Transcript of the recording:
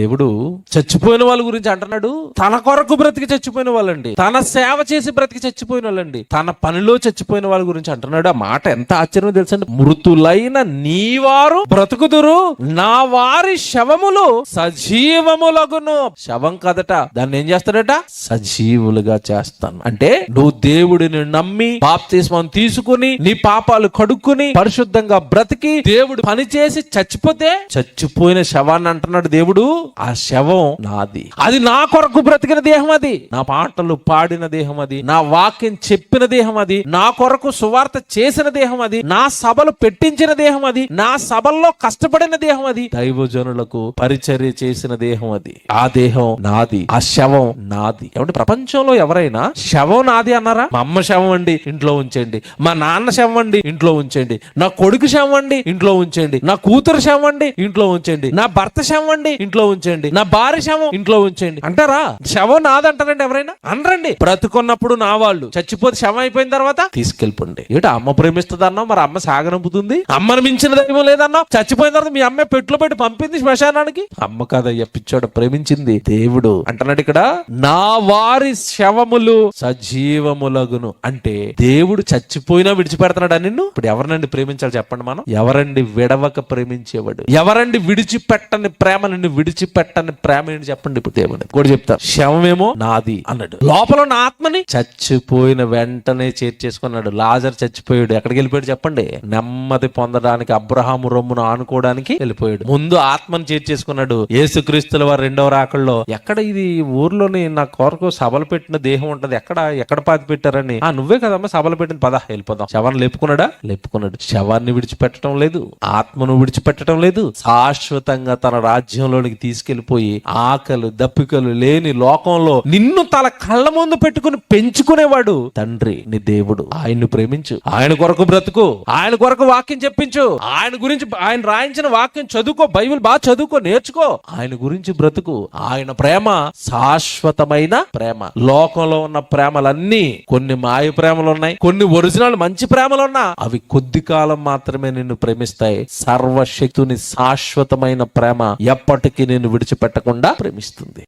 దేవుడు చచ్చిపోయిన వాళ్ళ గురించి అంటున్నాడు. తన కొరకు బ్రతికి చచ్చిపోయిన వాళ్ళండి. తన సేవ చేసి బ్రతికి చచ్చిపోయిన వాళ్ళండి. తన పనిలో చచ్చిపోయిన వాళ్ళ గురించి అంటున్నాడు. ఆ మాట ఎంత ఆశ్చర్యం తెలుసండి. మృతులైన నీ వారు బ్రతుకుదురు. నా వారి శవములు సజీవములగును. శవం కదట దాన్ని ఏం చేస్తాడట? సజీవులుగా చేస్తాను. అంటే నువ్వు దేవుడిని నమ్మి బాప్తిస్మం తీసుకుని నీ పాపాలు కడుక్కుని పరిశుద్ధంగా బ్రతికి దేవుడు పని చేసి చచ్చిపోతే చచ్చిపోయిన శవాన్ని అంటున్నాడు దేవుడు. ఆ శవం నాది. అది నా కొరకు బ్రతికిన దేహం అది. నా పాటలు పాడిన దేహం అది. నా వాక్యం చెప్పిన దేహం అది. నా కొరకు సువార్త చేసిన దేహం అది. నా సభలు పెట్టించిన దేహం అది. నా సభల్లో కష్టపడిన దేహం అది. దైవజనులకు పరిచర్య చేసిన దేహం అది. ఆ దేహం నాది. ఆ శవం నాది. ఏమంటే ప్రపంచంలో ఎవరైనా శవం నాది అన్నారా? మా అమ్మ శవం అండి ఇంట్లో ఉంచండి. మా నాన్న శవం అండి ఇంట్లో ఉంచండి. నా కొడుకు శవం అండి ఇంట్లో ఉంచండి. నా కూతురు శవం అండి ఇంట్లో ఉంచండి. నా భర్త శవం అండి ఇంట్లో ఉంచండి నా భార్య శవం ఇంట్లో ఉంచండి. అంటారా? శవం నాదంటారండి ఎవరైనా? అనరండి. బ్రతుకున్నప్పుడు నా వాళ్ళు. చచ్చిపోతే శవం అయిపోయిన తర్వాత? తీసుకెళ్ళిపోండి. ఏట అమ్మ ప్రేమిస్తుంది అన్నావు మరి అమ్మ సాగనంపుతుంది? అమ్మను మించిన దైవం లేదన్నావు? చచ్చిపోయిన తర్వాత మీ అమ్మ పెట్టులో పెట్టి పంపింది శ్మశానానికి? అమ్మ కాదయ్యా పిచ్చోడు ప్రేమించింది. దేవుడు అంటున్నాడు ఇక్కడ నా వారి శవములు సజీవములగును. అంటే దేవుడు చచ్చిపోయినా విడిచిపెడుతున్నాడా నిన్ను? ఇప్పుడు ఎవరినండి ప్రేమించాలి చెప్పండి మనం? ఎవరండి విడవక ప్రేమించేవాడు? ఎవరండి విడిచిపెట్టని ప్రేమ నిన్ను విడిచిపెట్టని ప్రేమ ఏంటి చెప్పండి ఇప్పుడు దేవుడు కూడా చెప్తా. శవమేమో నాది అన్నాడు. లోపల ఉన్న ఆత్మని? చచ్చిపోయిన వెంటనే చేర్చేసుకున్నాడు లాజర్ చచ్చిపోయాడు. ఎక్కడికి వెళ్ళిపోయాడు చెప్పండి? నెమ్మది పొందడానికి అబ్రహాము రొమ్మును ఆనుకోవడానికి వెళ్ళిపోయాడు. ముందు ఆత్మను చేర్చేసుకున్నాడు యేసుక్రీస్తుల వారి రెండవ రాకల్లో ఎక్కడ ఇది ఊర్లోని నా కొరకు సభలు పెట్టిన దేహం ఉంటది. ఎక్కడ ఎక్కడ పాతి పెట్టారని? ఆ నువ్వే కదమ్మా సభలు పెట్టిన పద వెళ్ళిపోదాం. శవాన్ని లేపుకున్నాడా? లేపుకున్నాడు. శవాన్ని విడిచిపెట్టడం లేదు. ఆత్మను విడిచిపెట్టడం లేదు. శాశ్వతంగా తన రాజ్యంలోనికి తీసుకెళ్ళిపోయి ఆకలు దప్పికలు లేని లోకంలో నిన్ను తల కళ్ళ ముందు పెట్టుకుని పెంచుకునేవాడు తండ్రి నీ దేవుడు. ఆయన్ను ప్రేమించు. ఆయన కొరకు బ్రతుకు. ఆయన కొరకు వాక్యం చెప్పించు. ఆయన గురించి ఆయన రాయించిన వాక్యం చదువుకో బైబిల్ బాగా చదువుకో నేర్చుకో. ఆయన గురించి బ్రతుకు. ఆయన ప్రేమ శాశ్వతమైన ప్రేమ. లోకంలో ఉన్న ప్రేమలన్నీ కొన్ని మాయ ప్రేమలు ఉన్నాయి కొన్ని ఒరిజినల్ మంచి ప్రేమలు ఉన్నా అవి కొద్ది కాలం మాత్రమే నిన్ను ప్రేమిస్తాయి. సర్వశక్తుని శాశ్వతమైన ప్రేమ ఎప్పటికీ నిన్ను విడిచిపెట్టకుండా ప్రేమిస్తుంది.